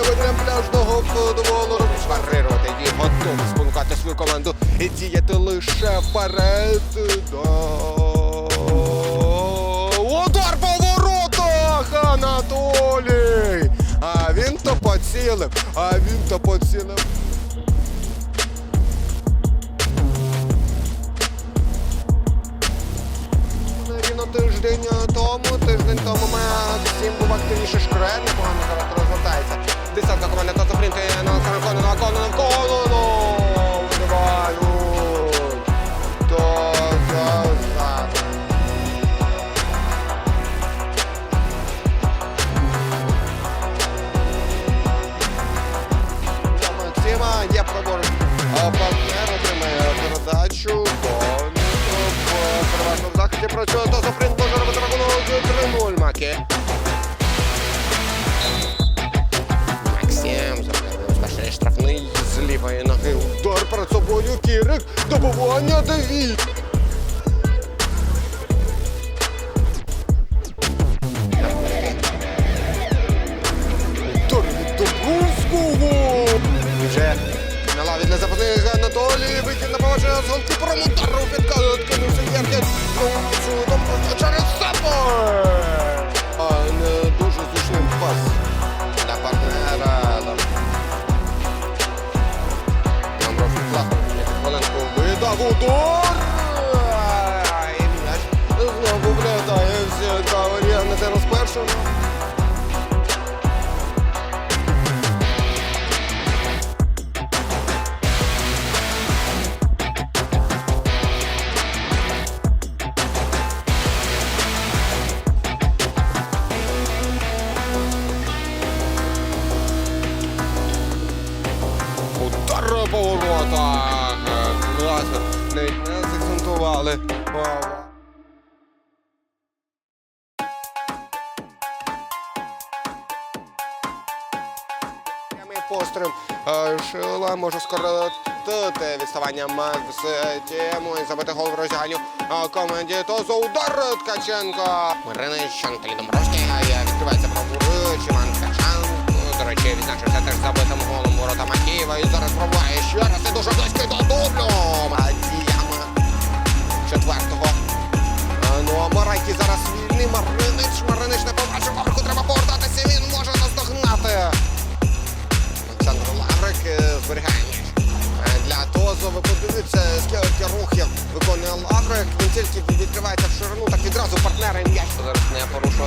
веденням пляжного футболу. Шварирувати її готові спонукати свою команду і діяти лише вперед. Да. Удар по воротах! Анатолій! А він то поцілив, а він то поцілив. Тиждень тому, тиждень тому Максим був активніше шкрен, непогано зараз розвертається. Десятка команда то запринти на Конону, на Конону, на Конону! З лівої ноги. Удар перед собою Кірик. Добування Давід. Удар від Добровського. Вже на лаві для запасних Анатолій вихід на поваження з голкіпером підкинувся Єрген. Чудом просто через себе. Удар по воротах. Класно. Навіть не закцентували. Вау. Постріл Шила може скоротити відставання Максиму і забити гол в роздягальню е, команді. То за удар Ткаченко. Мириничан та лідом е, відкривається праворуч. Іван Ткаченко. До речі, відзначився теж забитим голом ворота Макієва. І зараз пробуває ще раз і дуже близький до дублю.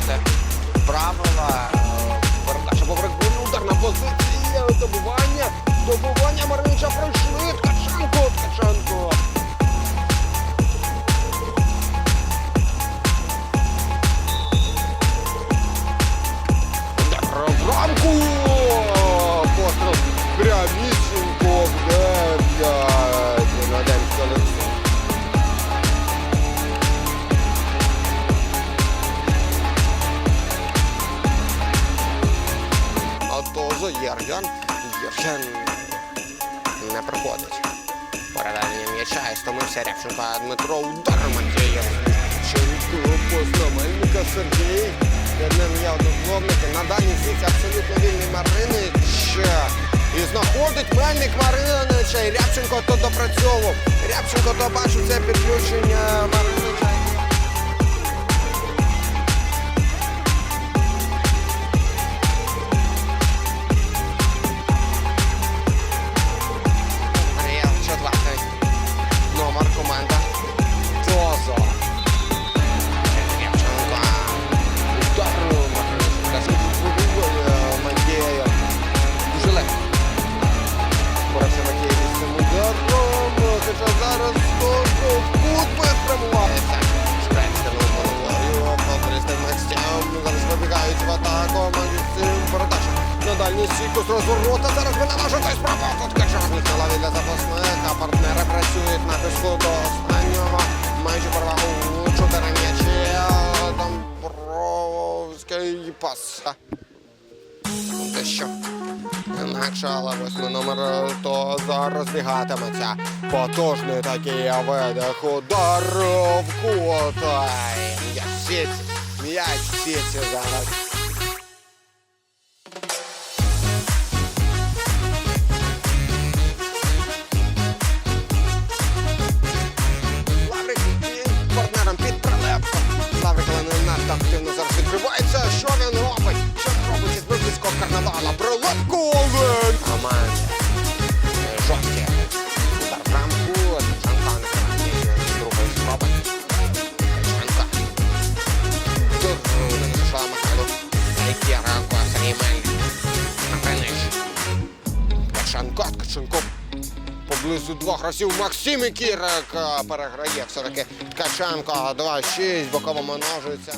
Порушувати правила. А то за Єрген. Єрген не приходить. Передання м'яча і стомився Рябченко, а Дмитро удар Матєєв. Ченко познамельника Сергій. Перед ним є однокловники. На даній сіці абсолютно вільний Маринич. І знаходить Мельник Маринича. І Рябченко то допрацьовував. Рябченко то бачив це підключення Маринича. Стійку з розворота. Зараз би наважити справа. Тут Качарник на лаві для запасних. А партнери працюють на піску до останнього. Майже перевагу у м'ячі. Домбровський пас. Те що? Інакше, але восьмий номер то зараз бігатиметься. Потужний такий видих. Удар в кут. М'яч сіті. М'яч сіті зараз. Ткаченко. Поблизу двох разів Максим Кірик переграє все-таки Ткаченко 2-6, боково множується.